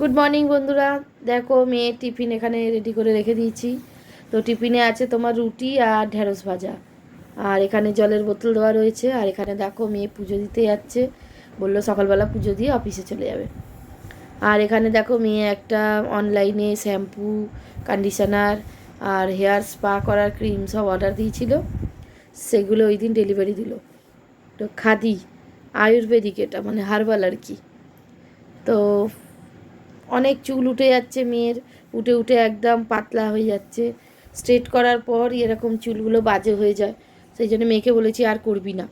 Good morning বন্ধুরা। দেখো মেয়ে টিফিন এখানে রেডি করে রেখে দিয়েছি। তো টিফিনে আছে তোমার রুটি আর ঢেঁড়স ভাজা। আর এখানে জলের বোতল দেওয়া রয়েছে। আর এখানে দেখো, মেয়ে পুজো দিতে যাচ্ছে। বলল, সকালবেলা পুজো দিয়ে অফিসে চলে যাবে। আর এখানে দেখো, মেয়ে একটা অনলাইনে শ্যাম্পু কন্ডিশনার আর হেয়ার স্পা করার ক্রিম সব অর্ডার দিয়েছিল। সেগুলো ওই দিন ডেলিভারি দিল। তো খাদি, আয়ুর্বেদিক এটা মানে হার্বাল আর কি। তো অনেক চুল উঠে যাচ্ছে মেয়ের, উঠে উঠে একদম পাতলা হয়ে যাচ্ছে। স্ট্রেট করার পর এরকম চুলগুলো বাজে হয়ে যায়। সেই জন্য মেয়েকে বলেছি, আর করবি না।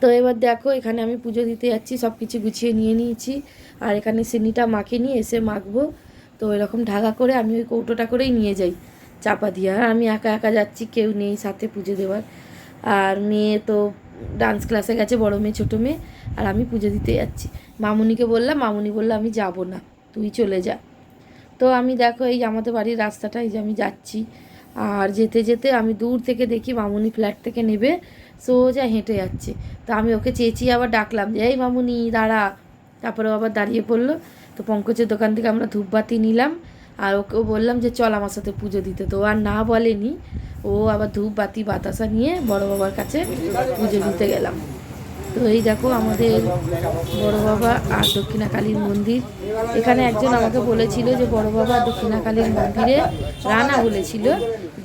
তো এবার দেখো, এখানে আমি পুজো দিতে যাচ্ছি সব কিছু গুছিয়ে নিয়ে নিয়েছি। আর এখানে সিনিটা মাখে নিয়ে এসে মাখবো। তো এরকম ঢাকা করে আমি ওই কৌটোটা করেই নিয়ে যাই, চাপা দিয়ে। আর আমি একা একা যাচ্ছি, কেউ নেই সাথে পুজো দেওয়ার। আর মেয়ে তো ডান্স ক্লাসে গেছে, বড় মেয়ে, ছোটো মেয়ে, আর আমি পুজো দিতে যাচ্ছি। মামুনিকে বললাম, মামুনি বলল, আমি যাব না, তুই চলে যা। তো আমি দেখো, এই আমাদের বাড়ির রাস্তাটা, এই যে আমি যাচ্ছি। আর যেতে যেতে আমি দূর থেকে দেখি মামুনি ফ্ল্যাট থেকে নেবে, সোজা হেঁটে যাচ্ছে। তো আমি ওকে চেঁচিয়ে আবার ডাকলাম যে, এই মামুনি, দাঁড়া। তারপরে আবার দাঁড়িয়ে পড়ল। তো পঙ্কজের দোকান থেকে আমরা ধূপবাতি নিলাম। আর ওকেও বললাম যে, চল আমার সাথে পুজো দিতে। তো আর না বলেনি। ও আবার ধূপ, বাতি, বাতাসা নিয়ে বড় বাবার কাছে পুজো দিতে গেলাম। তো এই দেখো আমাদের বড় বাবা আর দক্ষিণা কালীর মন্দির। এখানে একজন আমাকে বলেছিল যে, বড় বাবা দক্ষিণা কালীর মন্দিরে রানা বলেছিল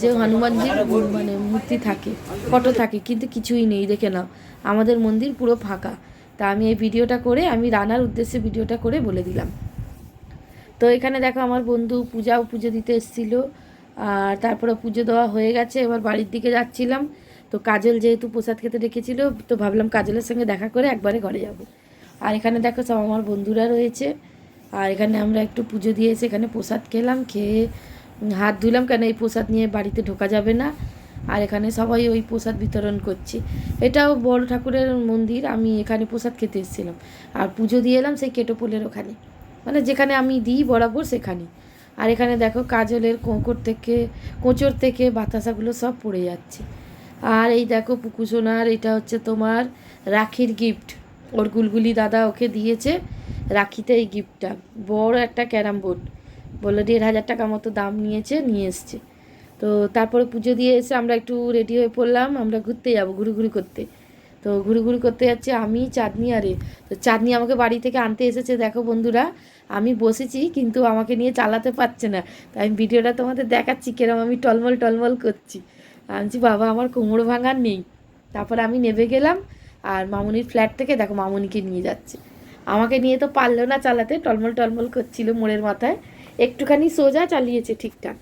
যে, হনুমানজির মানে মূর্তি থাকে, ফটো থাকে, কিন্তু কিছুই নেই, দেখে নাও। আমাদের মন্দির পুরো ফাঁকা। তা আমি এই ভিডিওটা করে, আমি রানার উদ্দেশ্যে ভিডিওটা করে বলে দিলাম। তো এখানে দেখো আমার বন্ধু পূজাও পুজো দিতে এসেছিল, আর তারপরে পুজো দেওয়া হয়ে গেছে, এবার বাড়ির দিকে যাচ্ছিলাম। তো কাজল যেহেতু প্রসাদ খেতে রেখেছিল তো ভাবলাম কাজলের সঙ্গে দেখা করে একবারে ঘরে যাব। আর এখানে দেখো সব আমার বন্ধুরা রয়েছে, আর এখানে আমরা একটু পুজো দিয়েছি এখানে প্রসাদ খেলাম, খেয়ে হাত ধুলাম, কেন এই প্রসাদ নিয়ে বাড়িতে ঢোকা যাবে না। আর এখানে সবাই ওই প্রসাদ বিতরণ করছে। এটাও বড় ঠাকুরের মন্দির, আমি এখানে প্রসাদ খেতে এসেছিলাম। আর পুজো দিয়ে এলাম সেই কেটোপোলের ওখানে। মানে যেখানে আমি দিই বরাবর সেখানে। আর এখানে দেখো কাজলের কোঁকর থেকে, কোঁচর থেকে বাতাসাগুলো সব পড়ে যাচ্ছে। আর এই দেখো পুকুসোনার এটা হচ্ছে তোমার রাখির গিফট ওর গুলগুলি দাদা ওকে দিয়েছে রাখিতে এই গিফটটা বড় একটা ক্যারাম বোর্ড। বলল দেড় হাজার টাকা মতো দাম নিয়েছে, নিয়ে এসছে। তো তারপরে পুজো দিয়ে এসে আমরা একটু রেডি হয়ে পড়লাম, আমরা ঘুরতে যাব ঘুরি করতে। তো ঘুরি করতে যাচ্ছে, আমি, চাঁদনি আরে তো চাঁদনি আমাকে বাড়ি থেকে আনতে এসেছে, দেখো বন্ধুরা। আমি বসেছি, কিন্তু আমাকে নিয়ে চালাতে পারছে না। তাই আমি ভিডিওটা তোমাদের দেখাচ্ছি, কেরম আমি টলমল টলমল করছি। আমি বাবা, আমার কোমর ভাঙার নেই। তারপর আমি নেবে গেলাম, আর মামুনির ফ্ল্যাট থেকে দেখো মামুনিকে নিয়ে যাচ্ছে। আমাকে নিয়ে তো পারল না চালাতে, টলমল টলমল করছিল মোড়ের মাথায়। একটুখানি সোজা চালিয়েছে ঠিকঠাক।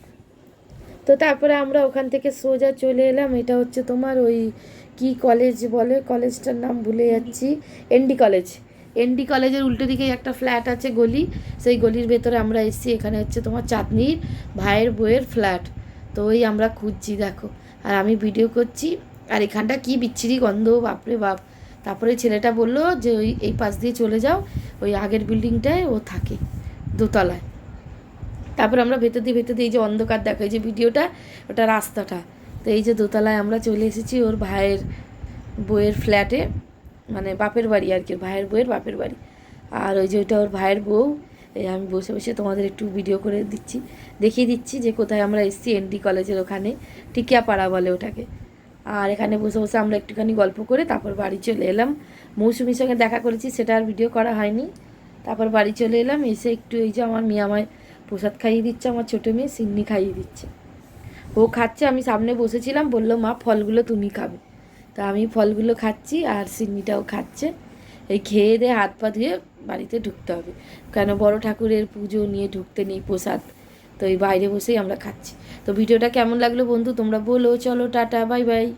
তো তারপরে আমরা ওখান থেকে সোজা চলে এলাম, এটা হচ্ছে তোমার ওই কি কলেজ বলে? কলেজটার নাম ভুলে যাচ্ছি। এনডি কলেজ এনডি কলেজের উল্টো দিকে একটা ফ্ল্যাট আছে গলি। সেই গলির ভেতরে আমরা এসেছি। এখানে হচ্ছে তোমার চাঁদনির ভাইয়ের বইয়ের ফ্ল্যাট তো ওই আমরা খুঁজছি, দেখো। আর আমি ভিডিও করছি। আর এখানটা কি বিচ্ছিরি গন্ধ, বাপরে বাপ। তারপরে ছেলেটা বলল যে, ওই, এই পাশ দিয়ে চলে যাও। ওই আগের বিল্ডিংটায় ও থাকে দোতলায়। তারপর আমরা ভেতর দিয়ে ভেতর দিয়ে এই যে অন্ধকার দেখো এই যে ভিডিওটা ওটা রাস্তাটা। তো এই যে দোতলায় আমরা চলে এসেছি ওর ভাইয়ের বইয়ের ফ্ল্যাটে মানে বাপের বাড়ি আর কি ভাইয়ের বইয়ের বাপের বাড়ি। আর ওই যে ওইটা ওর ভাইয়ের বউ, এই আমি বসে বসে তোমাদের একটু ভিডিও করে দিচ্ছি, দেখিয়ে দিচ্ছি যে কোথায় আমরা এসেছি এনডি কলেজের ওখানে, টিকিয়াপাড়া বলে ওটাকে। আর এখানে বসে বসে আমরা একটুখানি গল্প করে তারপর বাড়ি চলে এলাম। মৌসুমির সঙ্গে দেখা করেছি, সেটা আর ভিডিও করা হয়নি। তারপর বাড়ি চলে এলাম, এসে একটু এই যে আমার মেয়ে আমায় প্রসাদ খাইয়ে দিচ্ছে, আমার ছোটো মেয়ে সিন্নি খাইয়ে দিচ্ছে। ও খাচ্ছে, আমি সামনে বসেছিলাম, বলল, মা, ফলগুলো তুমি খাবে। তা আমি ফলগুলো খাচ্ছি আর সিন্নিটাও খাচ্ছে। এই খেয়ে দিয়ে হাত পা ধুয়ে বাড়িতে ঢুকতে হবে। কেন, বড় ঠাকুরের পুজো নিয়ে ঢুকতে নেই প্রসাদ। তো এই বাইরে বসেই আমরা খাচ্ছি। তো ভিডিওটা কেমন লাগল বন্ধু? তোমরা বলো। চলো, টাটা, বাই বাই।